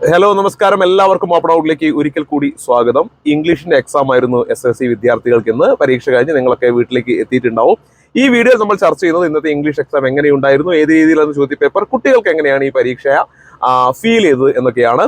Hello നമസ്കാരം. എല്ലാവർക്കും open ഔട്ടിലേക്ക് ഒരിക്കൽ കൂടി സ്വാഗതം. ഇംഗ്ലീഷിന്റെ എക്സാം ആയിരുന്നു എസ് എസ് സി വിദ്യാർത്ഥികൾക്ക് ഇന്ന്. പരീക്ഷ കഴിഞ്ഞ് നിങ്ങളൊക്കെ വീട്ടിലേക്ക് എത്തിയിട്ടുണ്ടാവും. ഈ വീഡിയോ നമ്മൾ ചർച്ച ചെയ്യുന്നത് ഇന്നത്തെ ഇംഗ്ലീഷ് എക്സാം എങ്ങനെയുണ്ടായിരുന്നു ഏത് രീതിയിലാണ് ചോദ്യപേപ്പർ കുട്ടികൾക്ക് എങ്ങനെയാണ് ഈ പരീക്ഷ ഫീൽ ചെയ്തത് എന്നൊക്കെയാണ്.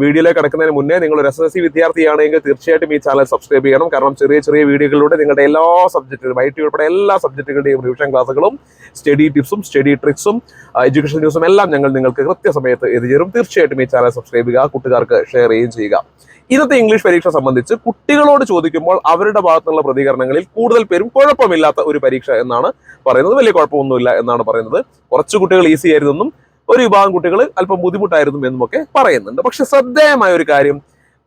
വീഡിയോയിലേക്ക് കിടക്കുന്നതിന് മുന്നേ നിങ്ങൾ ഒരു എസ് എസ് സി വിദ്യാർത്ഥിയാണെങ്കിൽ തീർച്ചയായിട്ടും ഈ ചാനൽ സബ്സ്ക്രൈബ് ചെയ്യണം. കാരണം ചെറിയ ചെറിയ വീഡിയോകളിലൂടെ നിങ്ങളുടെ എല്ലാ സബ്ജക്റ്റുകളും ഐ ടി ഉൾപ്പെടെ എല്ലാ സബ്ജക്റ്റുകളുടെയും റിവിഷൻ ക്ലാസുകളും സ്റ്റഡി ടിപ്സും സ്റ്റഡി ട്രിക്സും എഡ്യൂക്കേഷൻ ന്യൂസും എല്ലാം ഞങ്ങൾ നിങ്ങൾക്ക് കൃത്യസമയത്ത് എത്തിച്ചേരും തീർച്ചയായിട്ടും ഈ ചാനൽ സബ്സ്ക്രൈബ് ചെയ്യുക കൂട്ടുകാർക്ക് ഷെയർ ചെയ്യുകയും ചെയ്യുക. ഇന്നത്തെ ഇംഗ്ലീഷ് പരീക്ഷ സംബന്ധിച്ച് കുട്ടികളോട് ചോദിക്കുമ്പോൾ അവരുടെ ഭാഗത്തുള്ള പ്രതികരണങ്ങളിൽ കൂടുതൽ പേരും കുഴപ്പമില്ലാത്ത ഒരു പരീക്ഷ എന്നാണ് പറയുന്നത്. വലിയ കുഴപ്പമൊന്നുമില്ല എന്നാണ് പറയുന്നത്. കുറച്ച് കുട്ടികൾ ഈസി ആയിരുന്നെന്നും ഒരു വിഭാഗം കുട്ടികൾ അല്പം ബുദ്ധിമുട്ടായിരുന്നു എന്നുമൊക്കെ പറയുന്നുണ്ട്. പക്ഷെ ശ്രദ്ധേയമായ ഒരു കാര്യം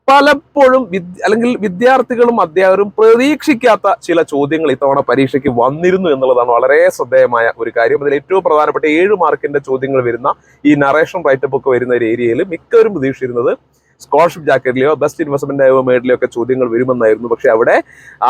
പലപ്പോഴും അല്ലെങ്കിൽ വിദ്യാർത്ഥികളും അധ്യാപകരും പ്രതീക്ഷിക്കാത്ത ചില ചോദ്യങ്ങൾ ഇത്തവണ പരീക്ഷയ്ക്ക് വന്നിരുന്നു എന്നുള്ളതാണ് വളരെ ശ്രദ്ധേയമായ ഒരു കാര്യം. അതിൽ ഏറ്റവും പ്രധാനപ്പെട്ട ഏഴ് മാർക്കിന്റെ ചോദ്യങ്ങൾ വരുന്ന ഈ നറേഷൻ റൈറ്റപ്പ് ഒക്കെ വരുന്ന ഒരു ഏരിയയിൽ മിക്കവരും പ്രതീക്ഷിച്ചിരുന്നത് സ്കോളർഷിപ്പ് ജാക്കറ്റിലെയോ ബെസ്റ്റ് ഇൻവെസ്റ്റ്മെന്റ് ആയോ മേഡിലെയോ ഒക്കെ ചോദ്യങ്ങൾ വരുമെന്നായിരുന്നു. പക്ഷെ അവിടെ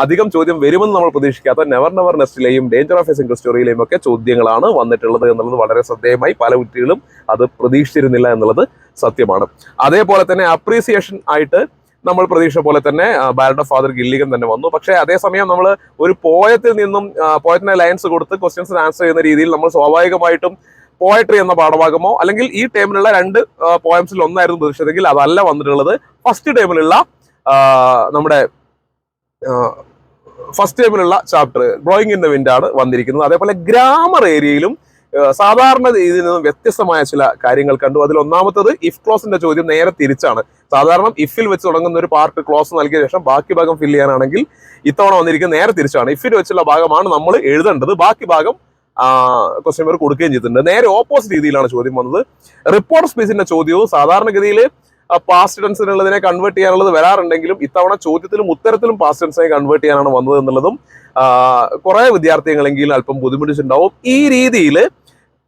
അധികം ചോദ്യം വരുമെന്ന് നമ്മൾ പ്രതീക്ഷിക്കാത്ത നെവർ നെവർ നെസ്റ്റിലെയും ഡേഞ്ചർ ഓഫ് എ സിംഗിൾ സ്റ്റോറിയിലെയും ഒക്കെ ചോദ്യങ്ങളാണ് വന്നിട്ടുള്ളത് എന്നുള്ളത് വളരെ ശ്രദ്ധേയമായി പല കുട്ടികളും അത് പ്രതീക്ഷിച്ചിരുന്നില്ല എന്നുള്ളത് സത്യമാണ്. അതേപോലെ തന്നെ അപ്രീസിയേഷൻ ആയിട്ട് നമ്മൾ പ്രതീക്ഷ പോലെ തന്നെ ബാലഡ് ഓഫ് ഫാദർ ഗില്ലിഗൻ തന്നെ വന്നു. പക്ഷേ അതേസമയം നമ്മൾ ഒരു പോയത്തിൽ നിന്നും പോയത്തിന് ലൈൻസ് കൊടുത്ത് ക്വസ്റ്റ്യൻസ് ആൻസർ ചെയ്യുന്ന രീതിയിൽ നമ്മൾ സ്വാഭാവികമായിട്ടും പോയട്രി എന്ന പാഠഭാഗമോ അല്ലെങ്കിൽ ഈ ടേമിലുള്ള രണ്ട് പോയംസിൽ ഒന്നായിരുന്നു പ്രതീക്ഷിച്ചതെങ്കിൽ അതല്ല വന്നിട്ടുള്ളത്. ഫസ്റ്റ് ടേമിലുള്ള നമ്മുടെ first ടേമിലുള്ള chapter drawing in the wind ആണ് വന്നിരിക്കുന്നത്. അതേപോലെ ഗ്രാമർ ഏരിയയിലും സാധാരണ ഇതിൽ നിന്നും വ്യത്യസ്തമായ ചില കാര്യങ്ങൾ കണ്ടു. അതിൽ ഒന്നാമത്തത് ഇഫ് ക്ലോസിന്റെ ചോദ്യം നേരെ തിരിച്ചാണ്. സാധാരണ ഇഫിൽ വെച്ച് തുടങ്ങുന്ന ഒരു പാർട്ട് ക്ലോസ് നൽകിയ ശേഷം ബാക്കി ഭാഗം ഫില്ല് ചെയ്യാനാണെങ്കിൽ ഇത്തവണ വന്നിരിക്കുന്നത് നേരെ തിരിച്ചാണ്. ഇഫിൽ വെച്ചുള്ള ഭാഗമാണ് നമ്മൾ എഴുതേണ്ടത്. ബാക്കി ഭാഗം ക്വസ്റ്റ്യൻ കൊടുക്കുകയും ചെയ്തിട്ടുണ്ട്. നേരെ ഓപ്പോസിറ്റ് രീതിയിലാണ് ചോദ്യം വന്നത്. റിപ്പോർട്ട് സ്പീച്ചിന്റെ ചോദ്യവും സാധാരണഗതിയിൽ പാസ്റ്റ് ടെൻസിനുള്ളതിനെ കൺവേർട്ട് ചെയ്യാനുള്ളത് വരാറുണ്ടെങ്കിലും ഇത്തവണ ചോദ്യത്തിലും ഉത്തരത്തിലും പാസ്റ്റ് ടെൻസിനെ കൺവേർട്ട് ചെയ്യാനാണ് വന്നത് എന്നുള്ളതും കുറെ വിദ്യാർത്ഥികളെങ്കിലും അല്പം ബുദ്ധിമുട്ടിച്ചിട്ടുണ്ടാവും. ഈ രീതിയിൽ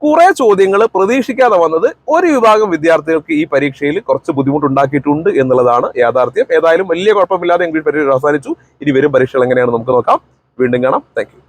കുറേ ചോദ്യങ്ങൾ പ്രതീക്ഷിക്കാതെ വന്നത് ഒരു വിഭാഗം വിദ്യാർത്ഥികൾക്ക് ഈ പരീക്ഷയിൽ കുറച്ച് ബുദ്ധിമുട്ടുണ്ടാക്കിയിട്ടുണ്ട് എന്നുള്ളതാണ് യാഥാർത്ഥ്യം. ഏതായാലും വലിയ കുഴപ്പമില്ലാതെ ഇംഗ്ലീഷ് പരീക്ഷ അവസാനിച്ചു. ഇനി വരും പരീക്ഷകൾ എങ്ങനെയാണ് നമുക്ക് നോക്കാം. വീണ്ടും കാണാം. താങ്ക്